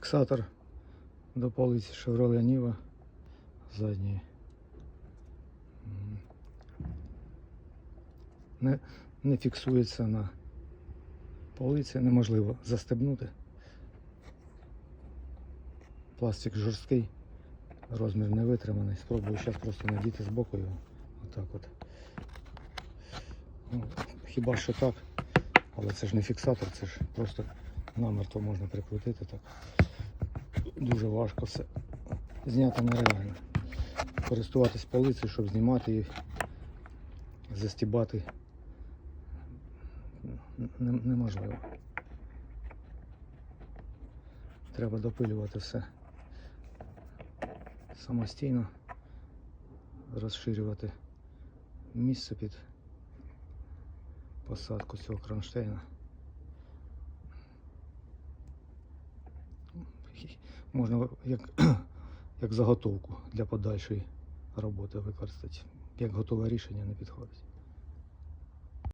Фіксатор до полиці Chevrolet Niva задньої. Не, не фіксується на полиці, неможливо застебнути. Пластик жорсткий, розмір не витриманий. Спробую зараз просто надіти збоку його. Отак от. Ну, хіба що так. Але це ж не фіксатор, це ж просто намертво можна прикрутити так. Дуже важко все. Зняти нереально. Користуватись полицею, щоб знімати їх, застібати неможливо. Треба допилювати все самостійно, розширювати місце під посадку цього кронштейна. Можна як, як заготовку для подальшої роботи використати. Як готове рішення не підходить.